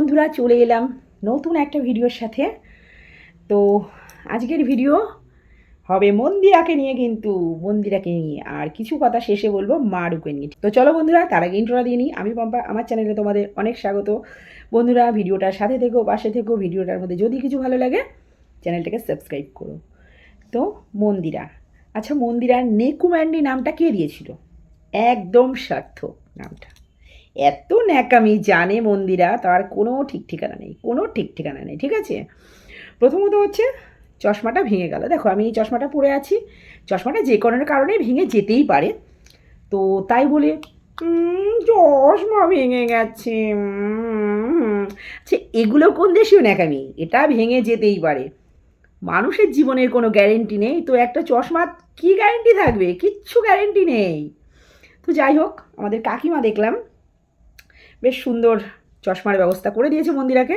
বন্ধুরা, চলে এলাম নতুন একটা ভিডিওর সাথে। তো আজকের ভিডিও হবে মন্দিরাকে নিয়ে কিন্তু, মন্দিরাকে নিয়ে। আর কিছু কথা শেষে বলব মা মারুকে নিয়ে। তো চলো বন্ধুরা, তার আগে ইন্ট্রোটা দিয়ে নিই। আমি পম্পা, আমার চ্যানেলে তোমাদের অনেক স্বাগত। বন্ধুরা, ভিডিওটার সাথে থেকো, পাশে থেকো, ভিডিওটার মধ্যে যদি কিছু ভালো লাগে, চ্যানেলটাকে সাবস্ক্রাইব করো। তো মন্দিরা। আচ্ছা মন্দিরার নেকুম্যান্ডি নামটা কে দিয়েছিল? একদম সার্থক নামটা। এত ন্যাকামি জানে মন্দিরা, তার কোনো ঠিক ঠিকানা নেই, কোনো ঠিক ঠিকানা নেই, ঠিক আছে? প্রথমত হচ্ছে চশমাটা ভেঙে গেল। দেখো, আমি এই চশমাটা পরে আছি। চশমাটা যে কোনো কারণে ভেঙে যেতেই পারে। তো তাই বলে চশমা ভেঙে গেছে আচ্ছা এগুলো কোন দেশীয় ন্যাকামি? এটা ভেঙে যেতেই পারে। মানুষের জীবনের কোনো গ্যারেন্টি নেই। তো একটা চশমা কি গ্যারেন্টি থাকবে? কিচ্ছু গ্যারেন্টি নেই। তো যাই হোক, আমাদের কাকিমা দেখলাম। বেশ সুন্দর চশমার ব্যবস্থা করে দিয়েছে মন্দিরাকে।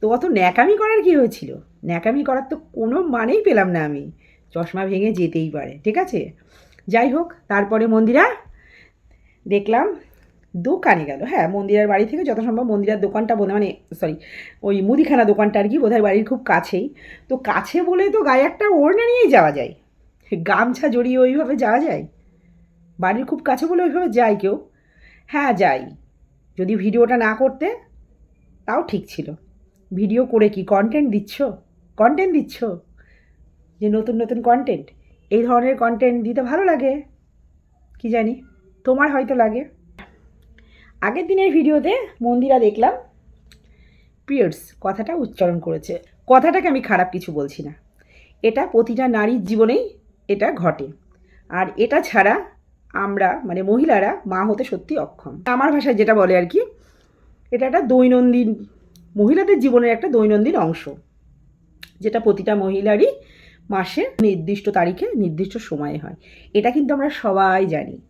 তো অত ন্যাকামি করার কি হয়েছিল? ন্যাকামি করার তো কোনো মানেই পেলাম না আমি। চশমা ভেঙে যেতেই পারে, ঠিক আছে? যাই হোক, তারপরে মন্দিরা দেখলাম দোকানে গেল। হ্যাঁ মন্দিরার বাড়ি থেকে যত সম্ভব মন্দিরার দোকানটা বোধ মানে সরি ওই মুদিখানা দোকানটা আর কি বোধহয় বাড়ির খুব কাছেই। তো কাছে বলে তো গায়ে একটা ওড়না নিয়েই যাওয়া যায়। গামছা জড়িয়ে ওইভাবে যাওয়া যায়? বাড়ির খুব কাছে বলে ওইভাবে যায় কেউ? হ্যাঁ যাই। যদি ভিডিওটা না করতে, তাও ঠিক ছিল। ভিডিও করে কি কন্টেন্ট দিচ্ছ? কন্টেন্ট দিচ্ছ? যে নতুন নতুন কন্টেন্ট এই ধরনের কন্টেন্ট দিতে ভালো লাগে? কি জানি, তোমার হয়তো লাগে। আগের দিনের ভিডিওতে মন্দিরা দেখলাম পিরিয়ডস কথাটা উচ্চারণ করেছে। কথাটাকে আমি খারাপ কিছু বলছি না। এটা প্রতিটা নারীর জীবনেই এটা ঘটে। আর এটা ছাড়া আমরা মানে মহিলারা, মা হতে সত্যি অক্ষম। আমার ভাষায় যেটা বলে আর কি, এটা একটা দৈনন্দিন, মহিলাদের জীবনের একটা দৈনন্দিন অংশ, যেটা প্রতিটা মহিলারই মাসে নির্দিষ্ট তারিখে নির্দিষ্ট সময়ে হয়। এটা কিন্তু আমরা সবাই জানি।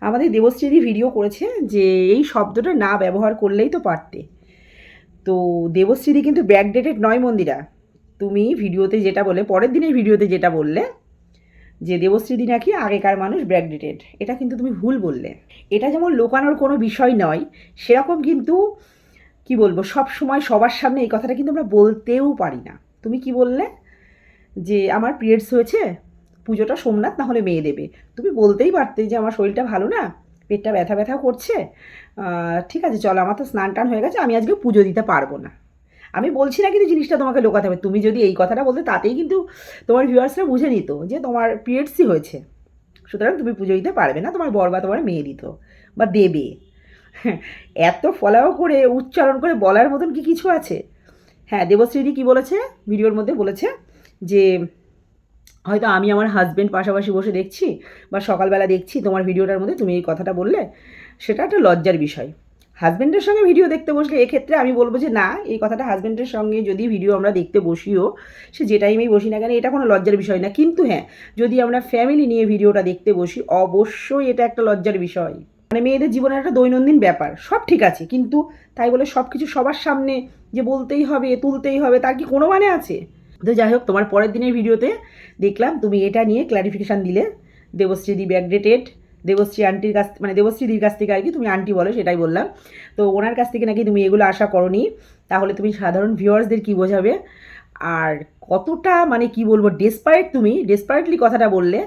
আমাদের দেবশ্রীদি ভিডিও করেছে যে, এই শব্দটা না ব্যবহার করলেই তো পারতে। তো দেবশ্রীদি কিন্তু ব্যাকডেটেড নয় মন্দিরা। তুমি ভিডিওতে যেটা বলে, পরের দিনের ভিডিওতে যেটা বললে যে দেবশ্রীদি নাকি আগেকার মানুষ ব্যাকডেটেড এটা কিন্তু তুমি ভুল বললে। এটা যেমন লোকানোর কোনো বিষয় নয়, সেরকম কিন্তু, কি বলব, সব সময় সবার সামনে এই কথাটা কিন্তু আমরা বলতেও পারি না। তুমি কি বললে? যে আমার পিরিয়ডস হয়েছে, পুজোটা সোমনাথ না হলে মেয়ে দেবে। তুমি বলতেই পারতে যে আমার শরীরটা ভালো না, পেটটা ব্যথা ব্যথা করছে। ঠিক আছে, চলো, আমার তো স্নান টান হয়ে গেছে, আমি আজকে পুজো দিতে পারব না। আমি বলছি না কিন্তু জিনিসটা তোমাকে লোকাতে হবে। তুমি যদি এই কথাটা বলতে, তাতেই কিন্তু তোমার ভিউয়ার্সরা বুঝে নিত যে তোমার পিরিয়ডসই হয়েছে। সুতরাং তুমি পুজো দিতে পারবে না, তোমার বর বা তোমার মেয়ে দিত বা দেবে। এত ফলাও করে, উচ্চারণ করে বলার মতন কি কিছু আছে? হ্যাঁ দেবশ্রীদি কি বলেছে? ভিডিওর মধ্যে বলেছে যে, হয়তো আমি আমার হাজব্যান্ড পাশাপাশি বসে দেখছি বা সকালবেলা দেখছি তোমার ভিডিওটার মধ্যে তুমি এই কথাটা বললে, সেটা একটা লজ্জার বিষয়। হাজব্যান্ডের সঙ্গে ভিডিও দেখতে বসলে এক্ষেত্রে আমি বলব যে, না, এই কথাটা হাজব্যান্ডের সঙ্গে যদি ভিডিও আমরা দেখতে বসিও, সে যে টাইমেই বসি না কেন, এটা কোনো লজ্জার বিষয় না। কিন্তু হ্যাঁ যদি আমরা ফ্যামিলি নিয়ে ভিডিওটা দেখতে বসি, অবশ্যই এটা একটা লজ্জার বিষয়। মানে মেয়েদের জীবনের একটা দৈনন্দিন ব্যাপার, সব ঠিক আছে, কিন্তু তাই বলে সব কিছু সবার সামনে যে বলতেই হবে, তুলতেই হবে, তার কি কোনো মানে আছে? তো যাই হোক, তোমার পরের দিনের ভিডিওতে দেখলাম, তুমি এটা নিয়ে ক্ল্যারিফিকেশান দিলে দেবশ্রীদি ব্যাকডেটেড দেবশ্রী আন্টির কাছ মানে দেবশ্রী দেবশ্রীদির কাছ থেকে আর কি তুমি আন্টি বলো, সেটাই বললাম। তো ওনার কাছ থেকে নাকি তুমি এগুলো আশা করনি, তাহলে তুমি সাধারণ ভিউয়ার্সদের কি বোঝাবে? আর কতটা মানে কি বলব ডেসপারেট তুমি ডেসপারেটলি কথাটা বললে,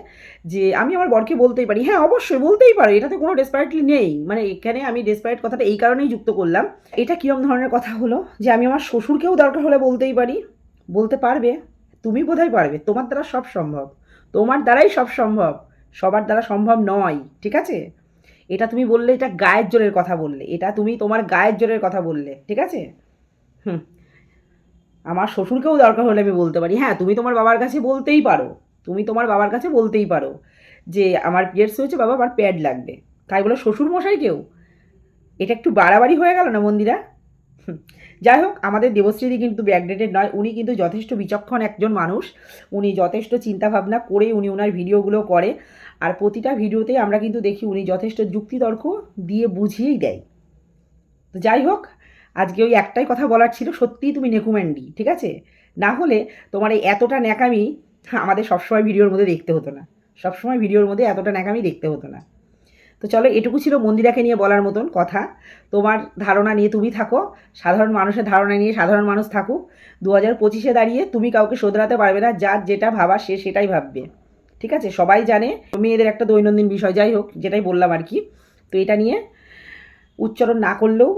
যে আমি আমার বরকে বলতেই পারি। হ্যাঁ অবশ্যই বলতেই পারো এটাতে কোনো ডেসপারেটলি নেই। মানে এখানে আমি ডেসপারেট কথাটা এই কারণেই যুক্ত করলাম। এটা কীরকম ধরনের কথা হলো, যে আমি আমার শ্বশুরকেও দরকার হলে বলতেই পারি? বলতে পারবে? তুমি বোধহয় পারবে। তোমার দ্বারা সব সম্ভব। তোমার দ্বারাই সব সম্ভব। সবার দ্বারা সম্ভব নয়, ঠিক আছে? এটা তুমি বললে, এটা গায়ের জোরের কথা বললে। এটা তুমি তোমার গায়ের জোরের কথা বললে, ঠিক আছে? হুম। আমার শ্বশুরকেও দরকার হলে আমি বলতে পারি। হ্যাঁ তুমি তোমার বাবার কাছে বলতেই পারো। তুমি তোমার বাবার কাছে বলতেই পারো যে, আমার পিরিয়ডস হয়েছে, বাবা, আমার প্যাড লাগবে। তাই বলে শ্বশুর মশাই কেউ এটা একটু বাড়াবাড়ি হয়ে গেল না, মন্দিরা। যাই হোক, আমাদের দেবশ্রীদি কিন্তু ব্যাকডেটেড নয়। উনি কিন্তু যথেষ্ট বিচক্ষণ একজন মানুষ। উনি যথেষ্ট চিন্তাভাবনা করে উনি ওনার ভিডিওগুলো করে। আর প্রতিটা ভিডিওতে আমরা কিন্তু দেখি উনি যথেষ্ট যুক্তিতর্ক দিয়ে বুঝিয়েই দেয়। তো যাই হোক, আজকে ওই একটাই কথা বলার ছিল, সত্যিই তুমি নেকুম্যান্ডি ঠিক আছে? না হলে তোমার এই এতটা ন্যাকামি আমাদের সবসময় ভিডিওর মধ্যে দেখতে হতো না। সবসময় ভিডিওর মধ্যে এতটা ন্যাকামি দেখতে হতো না। তো চলো এটুকু ছিল মন্দিরাকে নিয়ে বলার মতন কথা। তোমার ধারণা নিয়ে তুমি থাকো। সাধারণ মানুষের ধারণা নিয়ে সাধারণ মানুষ থাকুক। দু হাজার পঁচিশে দাঁড়িয়ে তুমি কাউকে শোধরাতে পারবে না, যার যেটা ভাবা সে সেটাই ভাববে। ঠিক আছে? সবাই জানে মেয়েদের একটা দৈনন্দিন বিষয়, যাই হোক, যেটাই বললাম আর কি। তো এটা নিয়ে উচ্চারণ না করলেও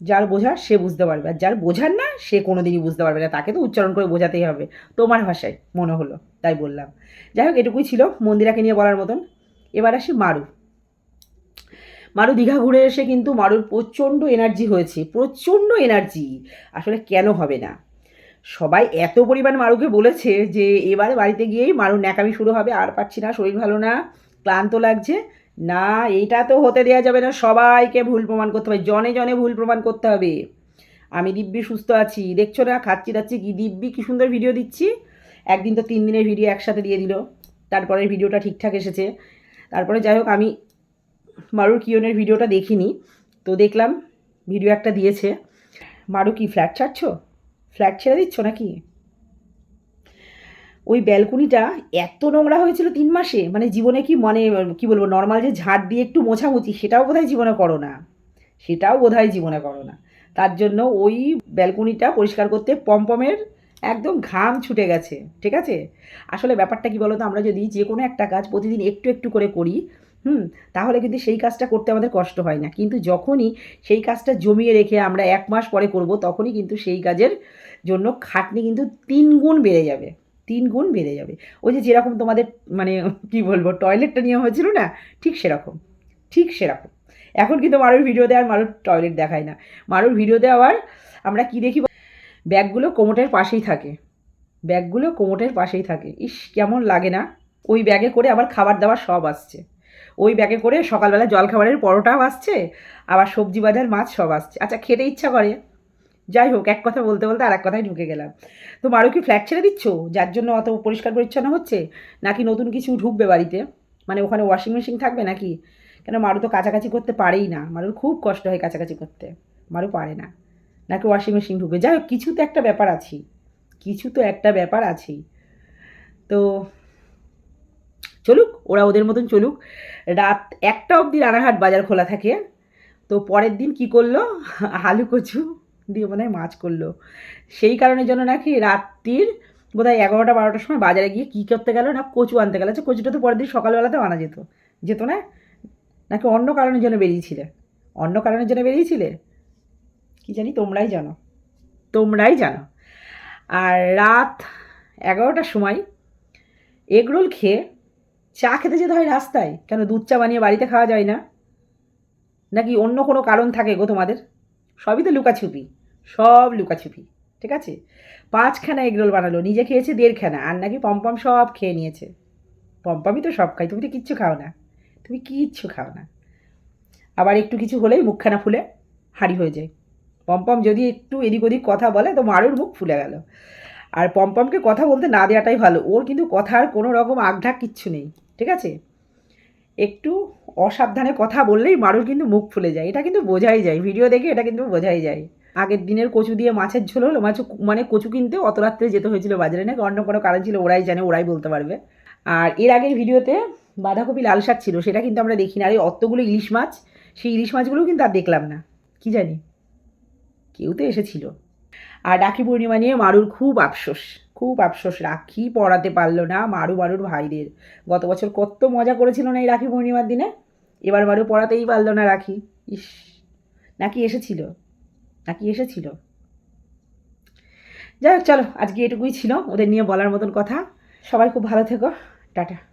যার বোঝার সে বুঝতে পারবে। আর যার বোঝার না, সে কোনো দিনই বুঝতে পারবে না। তাকে তো উচ্চারণ করে বোঝাতেই হবে। তোমার ভাষায় মনে হলো, তাই বললাম। যাই হোক, এটুকুই ছিল মন্দিরাকে নিয়ে বলার মতন। এবার আসি মারু। মারু দীঘা ঘুরে এসে কিন্তু মারুর প্রচণ্ড এনার্জি হয়েছে, প্রচণ্ড এনার্জি আসলে কেন হবে না? সবাই এত পরিমাণ মারুকে বলেছে যে এবারে বাড়িতে গিয়েই মারুর ন্যাকামি শুরু হবে, আর পাচ্ছি না, শরীর ভালো না, ক্লান্ত লাগছে। না এইটা তো হতে দেওয়া যাবে না, সবাইকে ভুল প্রমাণ করতে হবে, জনে জনে ভুল প্রমাণ করতে হবে। আমি দিব্যি সুস্থ আছি, দেখছ না, খাচ্ছি দাচ্ছি, কি দিব্যি, কি সুন্দর ভিডিও দিচ্ছি। একদিন তো তিন দিনের ভিডিও একসাথে দিয়ে দিল তারপরে ভিডিওটা ঠিকঠাক এসেছে। তারপরে যাই হোক, আমি মারুর কিয়নের ভিডিওটা দেখিনি, তো দেখলাম ভিডিও একটা দিয়েছে। মারু কি ফ্ল্যাট ছাড়ছো? ফ্ল্যাট ছেড়ে দিচ্ছ নাকি? ওই ব্যালকনিটা এত নোংরা হয়েছিল তিন মাসে মানে জীবনে কি মানে কি বলব নর্মাল যে ঝাড় দিয়ে একটু মোছামুছি, সেটাও বোধহয় জীবনে করো না। সেটাও বোধহয় জীবনে করো না। তার জন্য ওই ব্যালকনিটা পরিষ্কার করতে পমপমের একদম ঘাম ছুটে গেছে, ঠিক আছে? আসলে ব্যাপারটা কি বলতো, আমরা যদি যে কোনো একটা কাজ প্রতিদিন একটু একটু করে করি হুম, তাহলে কিন্তু সেই কাজটা করতে আমাদের কষ্ট হয় না। কিন্তু যখনই সেই কাজটা জমিয়ে রেখে আমরা এক মাস পরে করব, তখনই কিন্তু সেই কাজের জন্য খাটনি কিন্তু তিন গুণ বেড়ে যাবে। তিন গুণ বেড়ে যাবে। ওই যে যেরকম তোমাদের মানে কি বলব, টয়লেটটা নিয়ে হয়েছিল না, ঠিক সেরকম ঠিক সেরকম। এখন কিন্তু মারুর ভিডিও দেওয়ার মারুর টয়লেট দেখায় না। মারুর ভিডিও দেওয়ার আমরা কি দেখি? ব্যাগগুলো কোমোটের পাশেই থাকে। ব্যাগগুলো কোমোটের পাশেই থাকে। ইস, কেমন লাগে না। ওই ব্যাগে করে আবার খাবার দাবার সব আসছে। ওই ব্যাগে করে সকালবেলা জলখাবারের পরোটাও আসছে, আবার সবজি বাজার মাছ সব আসছে। আচ্ছা খেতে ইচ্ছা করে। যাই হোক, এক কথা বলতে বলতে আর এক কথায় ঢুকে গেলাম। তো মারু কি ফ্ল্যাট ছেড়ে দিচ্ছ? যার জন্য অত পরিষ্কার পরিচ্ছন্ন হচ্ছে? নাকি নতুন কিছু ঢুকবে বাড়িতে? মানে ওখানে ওয়াশিং মেশিন থাকবে নাকি? কেন মারু তো কাছাকাছি করতে পারেই না। মারুর খুব কষ্ট হয় কাছাকাছি করতে। মারু পারে না। নাকি ওয়াশিং মেশিন ঢুকবে? যাই হোক, কিছু তো একটা ব্যাপার আছেই। কিছু তো একটা ব্যাপার আছেই। তো চলুক, ওরা ওদের মতন চলুক। রাত একটা অবধি রানাঘাট বাজার খোলা থাকে। তো পরের দিন কি করল? আলু, কচু দিয়ে মনে মাছ করল। সেই কারণের জন্য নাকি রাত্রির বোধহয় এগারোটা, বারোটার সময় বাজারে গিয়ে কী করতে গেল না কচু আনতে গেল। আচ্ছা কচুটা তো পরের দিন সকালবেলাতেও আনা যেত। যেত না? নাকি অন্য কারণের জন্য বেরিয়েছিলে? অন্য কারণের জন্য বেরিয়েছিলে? কি জানি, তোমরাই জানো। তোমরাই জানো। আর রাত এগারোটার সময় এগরোল খেয়ে চা খেতে যেতে হয় রাস্তায়? কেন দুধ চা বানিয়ে বাড়িতে খাওয়া যায় না? নাকি অন্য কোনো কারণ থাকে গো তোমাদের? সবই তো লুকাছুপি। সব লুকাছুপি, ঠিক আছে? পাঁচখানা এগরোল বানালো, নিজে খেয়েছে দেড়খানা, আর নাকি পম্পম সব খেয়ে নিয়েছে। পম্পমই তো সব খাই, তুমি তো কিচ্ছু খাও না। তুমি কিচ্ছু খাও না। আবার একটু কিছু হলেই মুখখানা ফুলে, হাঁড়ি হয়ে যায়। পম্পম যদি একটু এদিক ওদিক কথা বলে, তো মারুর মুখ ফুলে গেল। আর পম্পমকে কথা বলতে না দেওয়াটাই ভালো, ওর কিন্তু কথার কোনো রকম আগঢাক কিচ্ছু নেই। ঠিক আছে? একটু অসাবধানে কথা বললেই মারুর কিন্তু মুখ ফুলে যায়। এটা কিন্তু বোঝাই যায়। ভিডিও দেখে এটা কিন্তু বোঝাই যায়। আগের দিনের কচু দিয়ে মাছের ঝোল হলো, মাছ মানে কচু কিনতে অত রাত্রে যেতে হয়েছিল বাজারে, নাকি অন্য কোনো কারণ ছিল, ওরাই জানে, ওরাই বলতে পারবে। আর এর আগের ভিডিওতে বাঁধাকপি লাল শাক ছিল, সেটা কিন্তু আমরা দেখি না আর এই অতগুলো ইলিশ মাছ, সেই ইলিশ মাছগুলোও কিন্তু আর দেখলাম না। কি জানি? কেউ তো এসেছিল। আর রাখি পূর্ণিমা নিয়ে মারুর খুব আফসোস। খুব আফসোস, রাখি পড়াতে পারল না মারু মারুর ভাইদের। গত বছর কত মজা করেছিল না এই রাখি পূর্ণিমার দিনে? এবার মারু পড়াতেই পারল না রাখি। ইস, নাকি এসেছিল? নাকি এসেছিল? যাই হোক, চলো, আজকে এটুকুই ছিল। ওদের নিয়ে বলার মতন কথা। সবাই খুব ভালো থেকো। টাটা।